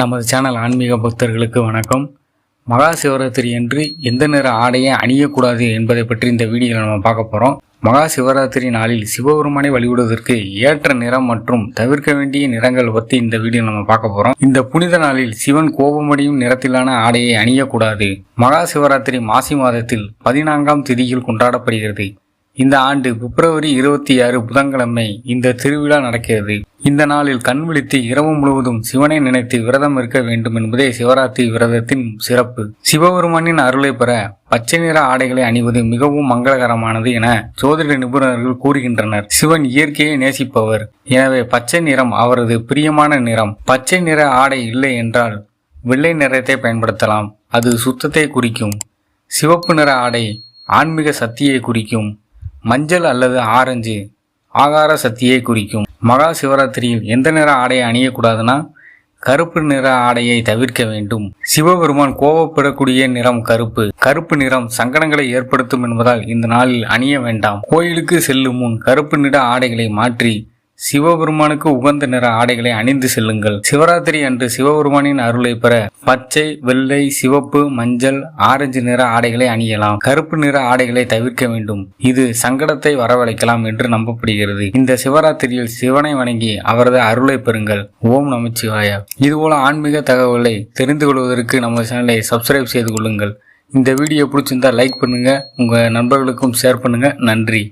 நமது சேனல் ஆன்மீக பக்தர்களுக்கு வணக்கம். மகா சிவராத்திரி என்று எந்த நிற ஆடையை அணியக்கூடாது என்பதை பற்றி இந்த வீடியோவில் நம்ம பார்க்க போகிறோம் மகா சிவராத்திரி நாளில் சிவபெருமானை வழிபடுவதற்கு ஏற்ற நிறம் மற்றும் தவிர்க்க வேண்டிய நிறங்கள் பற்றி இந்த வீடியோ நம்ம பார்க்க போகிறோம் இந்த புனித நாளில் சிவன் கோபமடையும் நிறத்திலான ஆடையை அணியக்கூடாது. மகா சிவராத்திரி மாசி மாதத்தில் பதினான்காம் திதியில் கொண்டாடப்படுகிறது. இந்த ஆண்டு பிப்ரவரி இருபத்தி ஆறு புதன்கிழமை இந்த திருவிழா நடக்கிறது. இந்த நாளில் கண் விழித்து இரவு முழுவதும் சிவனை நினைத்து விரதம் இருக்க வேண்டும் என்பதே சிவராத்திரி விரதத்தின் சிறப்பு. சிவபெருமானின் அருளை பெற பச்சை நிற ஆடைகளை அணிவது மிகவும் மங்களகரமானது என ஜோதிட நிபுணர்கள் கூறுகின்றனர். சிவன் இயற்கையை நேசிப்பவர். எனவே பச்சை நிறம் அவரது பிரியமான நிறம். பச்சை நிற ஆடை இல்லை என்றால் வெள்ளை நிறத்தை பயன்படுத்தலாம். அது சுத்தத்தை குறிக்கும். சிவப்பு நிற ஆடை ஆன்மீக சக்தியை குறிக்கும். மஞ்சள் அல்லது ஆரஞ்சு ஆகார சக்தியை குறிக்கும். மகா சிவராத்திரியில் எந்த நிற ஆடையை அணியக்கூடாதுன்னா கருப்பு நிற ஆடையை தவிர்க்க வேண்டும். சிவபெருமான் கோபப்படக்கூடிய நிறம் கருப்பு. கருப்பு நிறம் சங்கடங்களை ஏற்படுத்தும் என்பதால் இந்த நாளில் அணிய வேண்டாம். கோயிலுக்கு செல்லும் முன் கருப்பு நிற ஆடைகளை மாற்றி சிவபெருமானுக்கு உகந்த நிற ஆடைகளை அணிந்து செல்லுங்கள். சிவராத்திரி அன்று சிவபெருமானின் அருளை பெற பச்சை வெள்ளை சிவப்பு மஞ்சள் ஆரஞ்சு நிற ஆடைகளை அணியலாம். கருப்பு நிற ஆடைகளை தவிர்க்க வேண்டும். இது சங்கடத்தை வரவழைக்கலாம் என்று நம்பப்படுகிறது. இந்த சிவராத்திரியில் சிவனை வணங்கி அவரது அருளை பெறுங்கள். ஓம் நமச்சிவாயா. இதுபோல ஆன்மீக தகவல்களை தெரிந்து கொள்வதற்கு நம்ம சேனலை சப்ஸ்கிரைப் செய்து கொள்ளுங்கள். இந்த வீடியோ பிடிச்சிருந்தா லைக் பண்ணுங்க. உங்க நண்பர்களுக்கும் ஷேர் பண்ணுங்க. நன்றி.